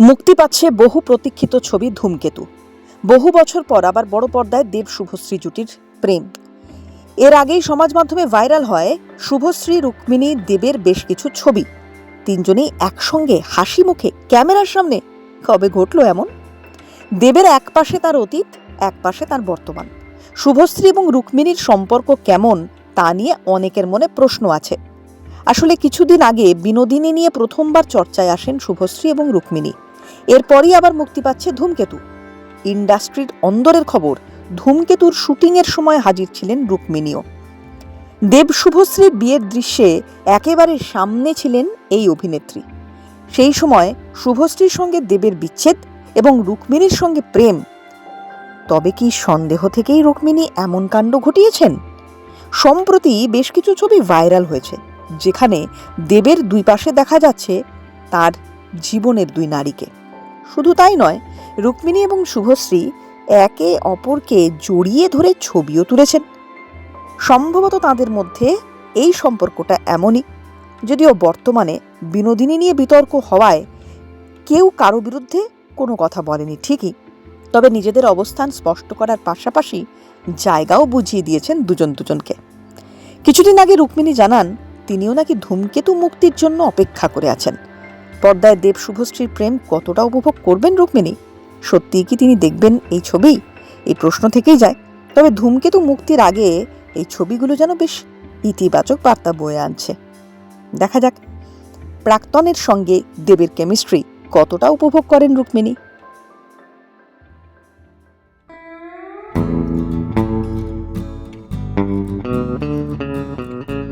মুক্তি পাচ্ছে বহু প্রতীক্ষিত ছবি ধূমকেতু। বহু বছর পর আবার বড় পর্দায় দেব শুভশ্রী জুটির প্রেম। এর আগেই সমাজ মাধ্যমে ভাইরাল হয় শুভশ্রী রুক্মিণী দেবের বেশ কিছু ছবি। তিনজনেই একসঙ্গে হাসি মুখে ক্যামেরার সামনে কবে ঘটলো এমন? দেবের এক পাশে তার অতীত, এক পাশে তার বর্তমান। শুভশ্রী এবং রুক্মিণীর সম্পর্ক কেমন? তা নিয়ে অনেকের মনে প্রশ্ন আছে। আসলে কিছুদিন আগে বিনোদিনী নিয়ে প্রথমবার চর্চায় আসেন শুভশ্রী এবং রুক্মিণী। এরপরই আবার মুক্তি পাচ্ছে ধূমকেতু। ইন্ডাস্ট্রির অন্দরের খবর, ধূমকেতুর শুটিংয়ের সময় হাজির ছিলেন রুক্মিণীও। দেব শুভশ্রীর বিয়ের দৃশ্যে একেবারে সামনে ছিলেন এই অভিনেত্রী। সেই সময় শুভশ্রীর সঙ্গে দেবের বিচ্ছেদ এবং রুক্মিণীর সঙ্গে প্রেম। তবে কি সন্দেহ থেকেই রুক্মিণী এমন কাণ্ড ঘটিয়েছেন? সম্প্রতি বেশ কিছু ছবি ভাইরাল হয়েছে, যেখানে দেবের দুই পাশে দেখা যাচ্ছে তার জীবনের দুই নারীকে। শুধু তাই নয়, রুক্মিণী এবং শুভশ্রী একে অপরকে জড়িয়ে ধরে ছবিও তুলেছেন। সম্ভবত তাদের মধ্যে এই সম্পর্কটা এমনই, যদিও বর্তমানে বিনোদিনী নিয়ে বিতর্ক হওয়ায় কেউ কারও বিরুদ্ধে কোনো কথা বলেনি ঠিকই, তবে নিজেদের অবস্থান স্পষ্ট করার পাশাপাশি জায়গাও বুঝিয়ে দিয়েছেন দুজন দুজনকে। কিছুদিন আগে রুক্মিণী জানান, তিনিও নাকি ধূমকেতু মুক্তির জন্য অপেক্ষা করে আছেন। পর্দায় দেব শুভশ্রীর প্রেম কতটা উপভোগ করবেন রুক্মিণী? সত্যিই কি তিনি দেখবেন এই ছবি? এই প্রশ্ন থেকেই যায়। তবে ধূমকেতু মুক্তির আগে এই ছবিগুলো যেন বেশ ইতিবাচক বার্তা বয়ে আনছে। দেখা যাক। প্রাক্তনের সঙ্গে দেবের কেমিস্ট্রি কতটা উপভোগ করেন রুক্মিণী? Mm-hmm.